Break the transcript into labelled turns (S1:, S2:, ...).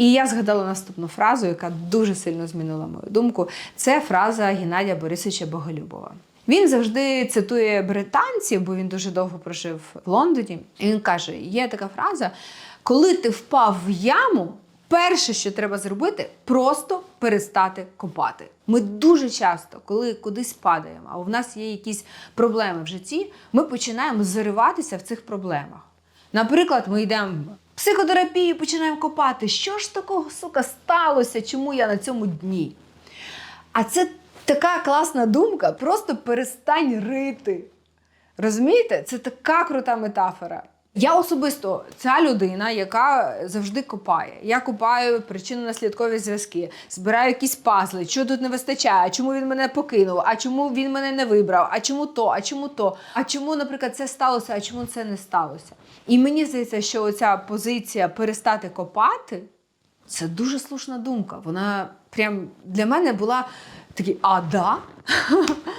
S1: І я згадала наступну фразу, яка дуже сильно змінила мою думку. Це фраза Геннадія Борисовича Боголюбова. Він завжди цитує британців, бо він дуже довго прожив в Лондоні. І він каже: є така фраза: коли ти впав в яму, перше, що треба зробити, просто перестати копати. Ми дуже часто, коли кудись падаємо, а у нас є якісь проблеми в житті, ми починаємо зариватися в цих проблемах. Наприклад, ми йдемо психотерапію, починаємо копати. Що ж такого сука сталося? Чому я на цьому дні? А це така класна думка, просто перестань рити. Розумієте? Це така крута метафора. Я особисто ця людина, яка завжди копає. Я копаю причинно-наслідкові зв'язки, збираю якісь пазли, що тут не вистачає, чому він мене покинув, а чому він мене не вибрав, а чому то, а чому то, а чому, наприклад, це сталося, а чому це не сталося. І мені здається, що оця позиція перестати копати це дуже слушна думка. Вона прям для мене була такий, а да?